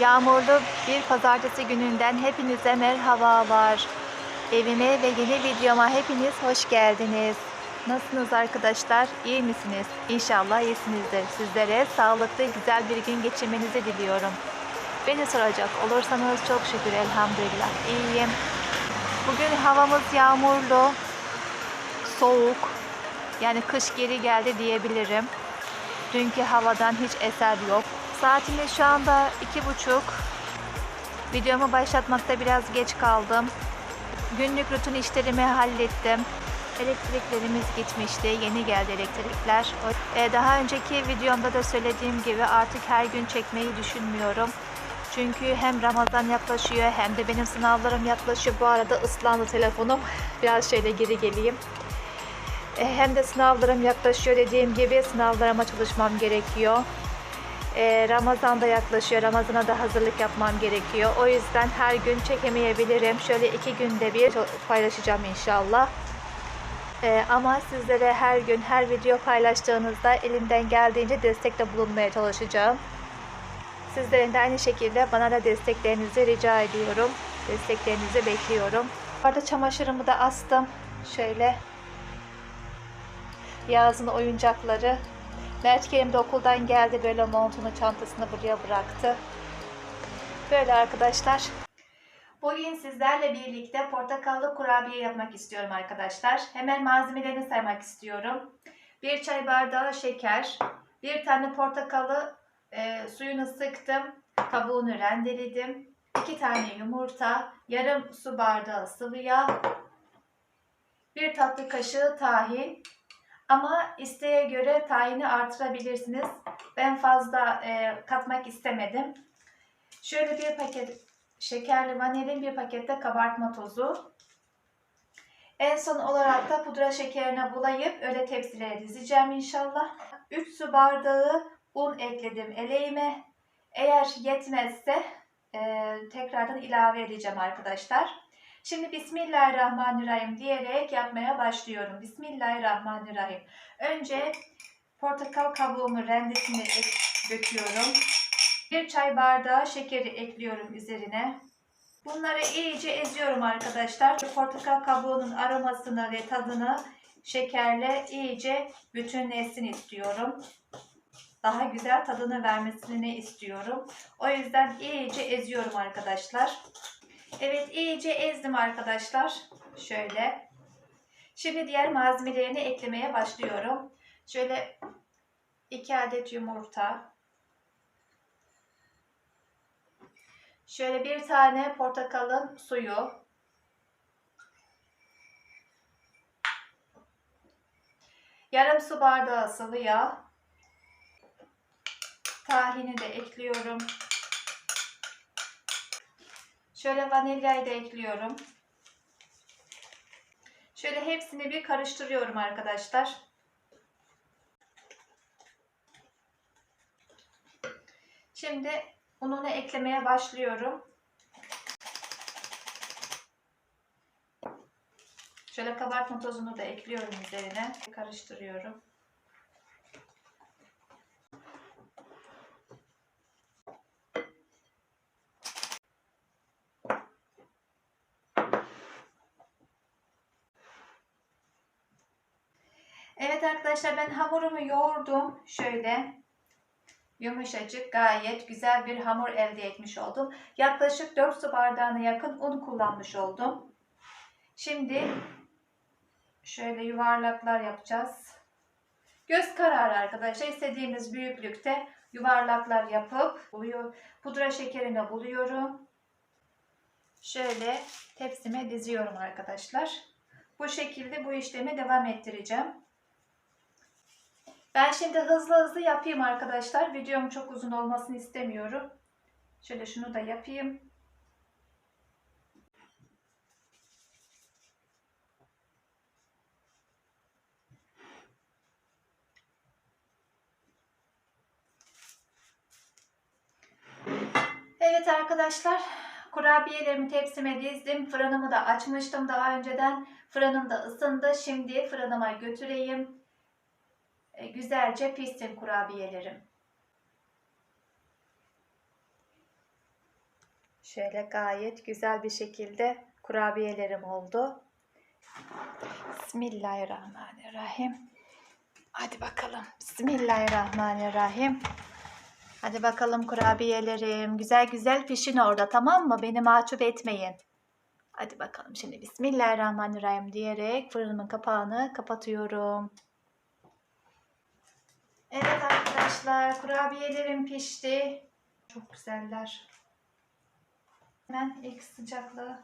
Yağmurlu bir pazartesi gününden hepinize merhabalar. Evime ve yeni videoma hepiniz hoş geldiniz. Nasılsınız arkadaşlar? İyi misiniz? İnşallah iyisinizdir. Sizlere sağlıklı, güzel bir gün geçirmenizi diliyorum. Beni soracak olursanız çok şükür elhamdülillah iyiyim. Bugün havamız yağmurlu, soğuk, yani kış geri geldi diyebilirim. Dünkü havadan hiç eser yok. Saatimiz şu anda iki buçuk. Videomu başlatmakta biraz geç kaldım. Günlük rutin işlerimi hallettim. Elektriklerimiz gitmişti. Yeni geldi elektrikler. Ee, Daha önceki videomda da söylediğim gibi artık her gün çekmeyi düşünmüyorum. Çünkü hem Ramazan yaklaşıyor hem de benim sınavlarım yaklaşıyor. Bu arada ıslandı telefonum. Biraz şöyle geri geleyim. E, Hem de sınavlarım yaklaşıyor dediğim gibi sınavlarıma çalışmam gerekiyor. E, Ramazan da yaklaşıyor. Ramazana da hazırlık yapmam gerekiyor. O yüzden her gün çekemeyebilirim. Şöyle iki günde bir paylaşacağım inşallah. E, ama sizlere her gün her video paylaştığınızda elimden geldiğince destekte bulunmaya çalışacağım. Sizlerin de aynı şekilde bana da desteklerinizi rica ediyorum. Desteklerinizi bekliyorum. Bu arada çamaşırımı da astım. Şöyle Yazın oyuncakları. Mert Kerim de okuldan geldi böyle montunu çantasını buraya bıraktı. Böyle arkadaşlar. Bugün sizlerle birlikte portakallı kurabiye yapmak istiyorum arkadaşlar. Hemen malzemelerini saymak istiyorum. Bir çay bardağı şeker, bir tane portakalı e, suyunu sıktım, kabuğunu rendeledim, iki tane yumurta, yarım su bardağı sıvı yağ, bir tatlı kaşığı tahin, ama isteğe göre tayini artırabilirsiniz. Ben fazla e, katmak istemedim. Şöyle bir paket şekerli vanilin, bir pakette kabartma tozu. En son olarak da pudra şekerine bulayıp öyle tepsilere dizeceğim inşallah. 3 su bardağı un ekledim eleğime. Eğer yetmezse e, tekrardan ilave edeceğim arkadaşlar. Şimdi Bismillahirrahmanirrahim diyerek yapmaya başlıyorum. Bismillahirrahmanirrahim. Önce portakal kabuğumu rendesini döküyorum. Bir çay bardağı şekeri ekliyorum üzerine. Bunları iyice eziyorum arkadaşlar. Portakal kabuğunun aromasını ve tadını şekerle iyice bütünleşsin istiyorum. Daha güzel tadını vermesini istiyorum. O yüzden iyice eziyorum arkadaşlar. Evet iyice ezdim arkadaşlar. Şöyle. Şimdi diğer malzemelerini eklemeye başlıyorum. Şöyle 2 adet yumurta. Şöyle bir tane portakalın suyu. Yarım su bardağı sıvı yağ. Tahini de ekliyorum. Şöyle vanilyayı da ekliyorum. Şöyle hepsini bir karıştırıyorum arkadaşlar. Şimdi ununu eklemeye başlıyorum. Şöyle kabartma tozunu da ekliyorum üzerine. Karıştırıyorum. Evet arkadaşlar ben hamurumu yoğurdum. Şöyle yumuşacık gayet güzel bir hamur elde etmiş oldum. Yaklaşık 4 su bardağına yakın un kullanmış oldum. Şimdi şöyle yuvarlaklar yapacağız. Göz kararı arkadaşlar istediğimiz büyüklükte yuvarlaklar yapıp pudra şekerine buluyorum. Şöyle tepsime diziyorum arkadaşlar. Bu şekilde bu işlemi devam ettireceğim. Ben şimdi hızlı hızlı yapayım arkadaşlar. Videom çok uzun olmasını istemiyorum. Şöyle şunu da yapayım. Evet arkadaşlar. Kurabiyelerimi tepsime dizdim. Fırınımı da açmıştım daha önceden. Fırınım da ısındı. Şimdi fırınıma götüreyim. E, güzelce pişsin kurabiyelerim. Şöyle gayet güzel bir şekilde kurabiyelerim oldu. Bismillahirrahmanirrahim. Hadi bakalım. Bismillahirrahmanirrahim. Hadi bakalım kurabiyelerim. Güzel güzel pişin orada tamam mı? Beni mahcup etmeyin. Hadi bakalım şimdi Bismillahirrahmanirrahim diyerek fırınımın kapağını kapatıyorum. Evet arkadaşlar kurabiyelerim pişti. Çok güzeller. Hemen ilk sıcaklığı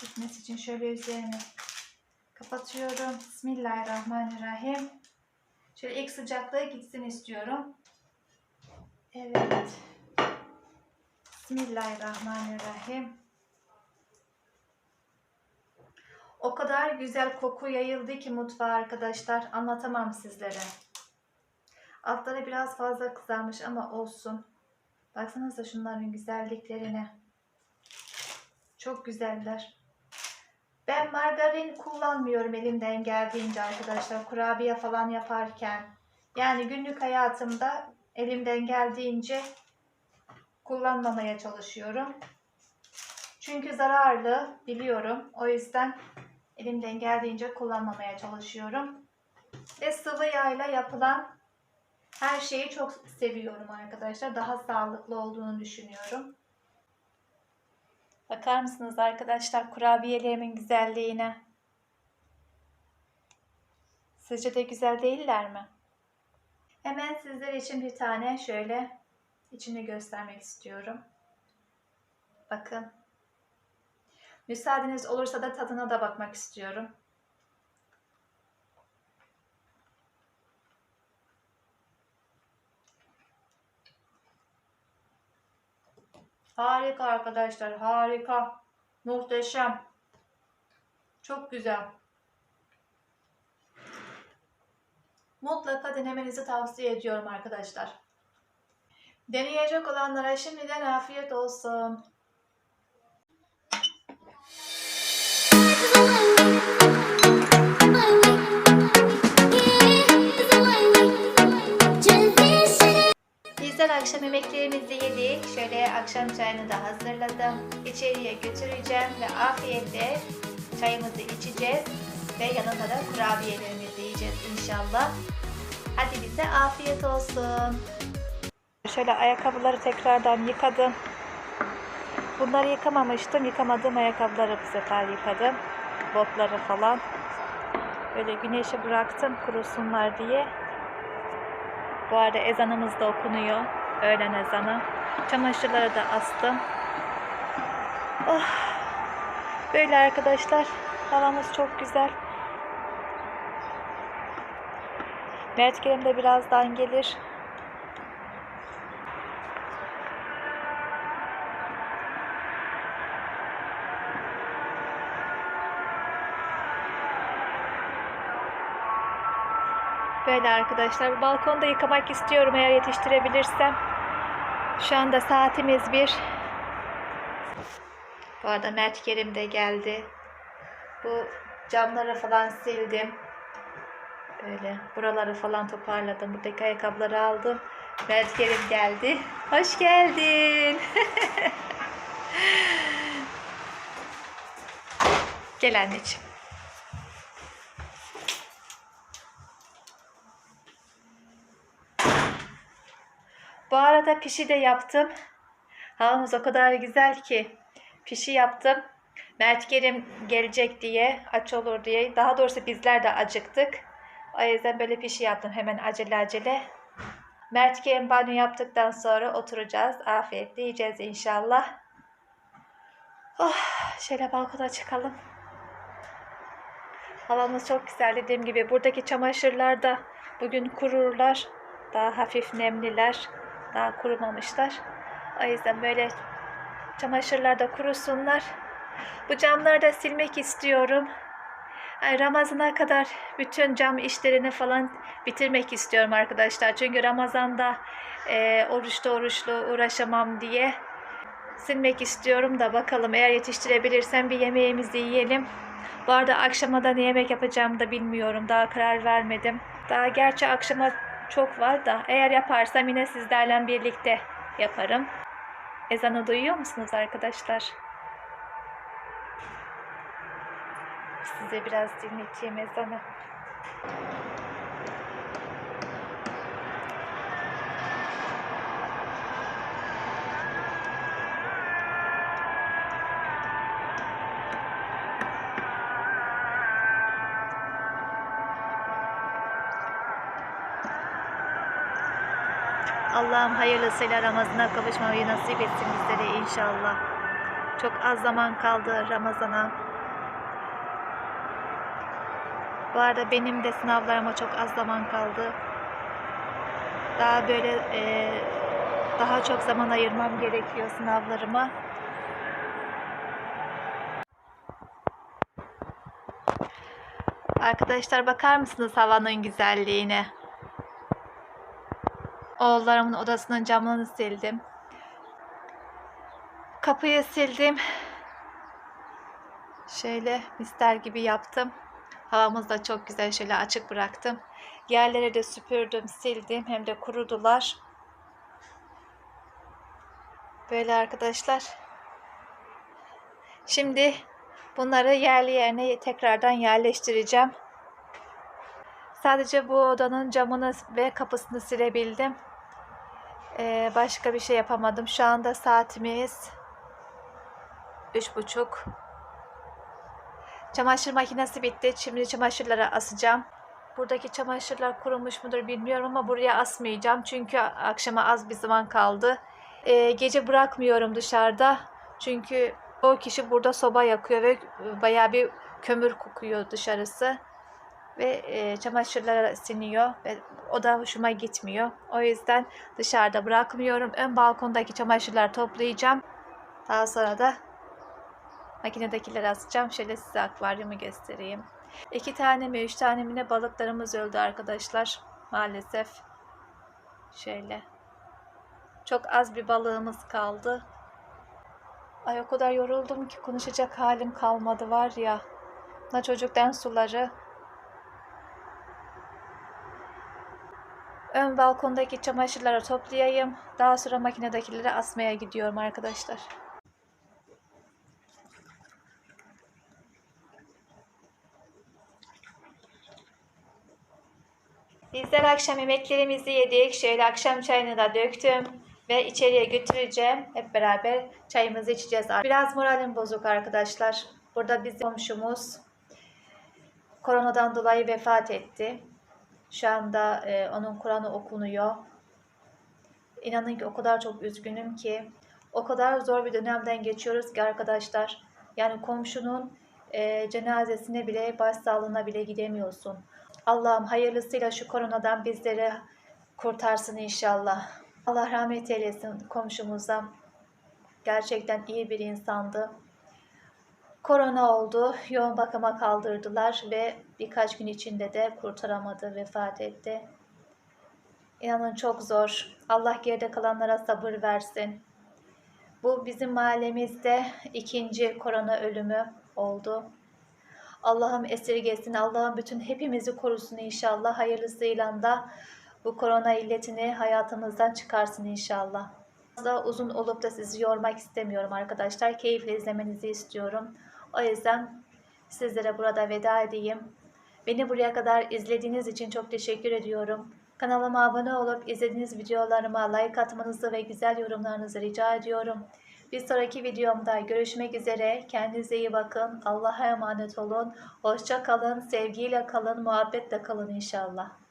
gitmesi için şöyle üzerine kapatıyorum. Bismillahirrahmanirrahim. Şöyle ilk sıcaklığı gitsin istiyorum. Evet. Bismillahirrahmanirrahim. O kadar güzel koku yayıldı ki mutfağa arkadaşlar. Anlatamam sizlere. Altları biraz fazla kızarmış ama olsun. Baksanıza şunların güzelliklerine. Çok güzeller. Ben margarin kullanmıyorum elimden geldiğince arkadaşlar. Kurabiye falan yaparken. Yani günlük hayatımda elimden geldiğince kullanmamaya çalışıyorum. Çünkü zararlı biliyorum. O yüzden elimden geldiğince kullanmamaya çalışıyorum. Ve sıvı yağla yapılan her şeyi çok seviyorum arkadaşlar. Daha sağlıklı olduğunu düşünüyorum. Bakar mısınız arkadaşlar kurabiyelerimin güzelliğine? Sizce de güzel değiller mi? Hemen sizler için bir tane şöyle içini göstermek istiyorum. Bakın. Müsaadeniz olursa da tadına da bakmak istiyorum. Harika arkadaşlar, harika. Muhteşem. Çok güzel. Mutlaka denemenizi tavsiye ediyorum arkadaşlar. Deneyecek olanlara şimdiden afiyet olsun. Bizler akşam yemeklerimizi yedik. Şöyle akşam çayını da hazırladım. İçeriye götüreceğim ve afiyetle çayımızı içeceğiz. Ve yanında da kurabiyelerimizi yiyeceğiz inşallah. Hadi bize afiyet olsun. Şöyle ayakkabıları tekrardan yıkadım. Bunları yıkamamıştım. Yıkamadığım ayakkabıları bu sefer yıkadım. Botları falan. Böyle güneşe bıraktım kurusunlar diye. Bu arada ezanımız da okunuyor. Öğlen ezanı. Çamaşırları da astım. Oh. Böyle arkadaşlar. Havamız çok güzel. Mert Kerem de birazdan gelir. Böyle arkadaşlar. Balkonda yıkamak istiyorum eğer yetiştirebilirsem. Şu anda saatimiz bir. Bu arada Mert Kerim de geldi. Bu camları falan sildim. Böyle buraları falan toparladım. Buradaki ayakkabıları aldım. Mert Kerim geldi. Hoş geldin. Gel anneciğim. Bu arada pişi de yaptım. Havamız o kadar güzel ki. Pişi yaptım. Mert Kerim gelecek diye, aç olur diye. Daha doğrusu bizler de acıktık. O yüzden böyle pişi yaptım hemen acele acele. Mert Kerim banyo yaptıktan sonra oturacağız. Afiyetle yiyeceğiz inşallah. Oh, şöyle balkona çıkalım. Havamız çok güzel dediğim gibi. Buradaki çamaşırlar da bugün kururlar. Daha hafif nemliler. Daha kurumamışlar. O yüzden böyle çamaşırlar da kurusunlar. Bu camları da silmek istiyorum. Yani Ramazana kadar bütün cam işlerini falan bitirmek istiyorum arkadaşlar. Çünkü Ramazan'da e, oruçlu oruçlu uğraşamam diye silmek istiyorum da bakalım eğer yetiştirebilirsem bir yemeğimizi yiyelim. Bu arada akşama da ne yemek yapacağımı da bilmiyorum. Daha karar vermedim. Daha gerçi akşama çok var da eğer yaparsam yine sizlerle birlikte yaparım. Ezanı duyuyor musunuz arkadaşlar? Size biraz dinleteyim ezanı. Allah'ım hayırlısıyla Ramazan'a kavuşmayı nasip etsin bizlere inşallah. Çok az zaman kaldı Ramazan'a. Bu arada benim de sınavlarıma çok az zaman kaldı. Daha böyle e, daha çok zaman ayırmam gerekiyor sınavlarıma. Arkadaşlar bakar mısınız havanın güzelliğine? Oğullarımın odasının camını sildim. Kapıyı sildim. Şöyle mister gibi yaptım. Havamız da çok güzel şöyle açık bıraktım. Yerleri de süpürdüm, sildim. Hem de kurudular. Böyle arkadaşlar. Şimdi bunları yerli yerine tekrardan yerleştireceğim. Sadece bu odanın camını ve kapısını silebildim. Ee, başka bir şey yapamadım. Şu anda saatimiz üç buçuk. Çamaşır makinesi bitti. Şimdi çamaşırları asacağım. Buradaki çamaşırlar kurumuş mudur bilmiyorum ama buraya asmayacağım. Çünkü akşama az bir zaman kaldı. Ee, gece bırakmıyorum dışarıda. Çünkü o kişi burada soba yakıyor ve bayağı bir kömür kokuyor dışarısı ve e, çamaşırlar siniyor ve o da hoşuma gitmiyor. O yüzden dışarıda bırakmıyorum. Ön balkondaki çamaşırlar toplayacağım. Daha sonra da makinedekileri asacağım. Şöyle size akvaryumu göstereyim. İki tane mi üç tane mi ne balıklarımız öldü arkadaşlar. Maalesef. Şöyle. Çok az bir balığımız kaldı. Ay o kadar yoruldum ki konuşacak halim kalmadı var ya. Na çocuktan suları Ön balkondaki çamaşırları toplayayım. Daha sonra makinedekileri asmaya gidiyorum arkadaşlar. Bizler akşam yemeklerimizi yedik. Şöyle akşam çayını da döktüm ve içeriye götüreceğim. Hep beraber çayımızı içeceğiz. Biraz moralim bozuk arkadaşlar. Burada bizim komşumuz koronadan dolayı vefat etti. Şu anda e, onun Kur'an'ı okunuyor. İnanın ki o kadar çok üzgünüm ki o kadar zor bir dönemden geçiyoruz ki arkadaşlar. Yani komşunun e, cenazesine bile, başsağlığına bile gidemiyorsun. Allah'ım hayırlısıyla şu koronadan bizleri kurtarsın inşallah. Allah rahmet eylesin komşumuza. Gerçekten iyi bir insandı. Korona oldu, yoğun bakıma kaldırdılar ve birkaç gün içinde de kurtaramadı, vefat etti. İnanın çok zor. Allah geride kalanlara sabır versin. Bu bizim mahallemizde ikinci korona ölümü oldu. Allah'ım esirgesin, Allah'ım bütün hepimizi korusun inşallah. Hayırlısıyla da bu korona illetini hayatımızdan çıkarsın inşallah. Fazla uzun olup da sizi yormak istemiyorum arkadaşlar. Keyifle izlemenizi istiyorum. O yüzden sizlere burada veda edeyim. Beni buraya kadar izlediğiniz için çok teşekkür ediyorum. Kanalıma abone olup izlediğiniz videolarıma like atmanızı ve güzel yorumlarınızı rica ediyorum. Bir sonraki videomda görüşmek üzere. Kendinize iyi bakın. Allah'a emanet olun. Hoşça kalın. Sevgiyle kalın. Muhabbetle kalın inşallah.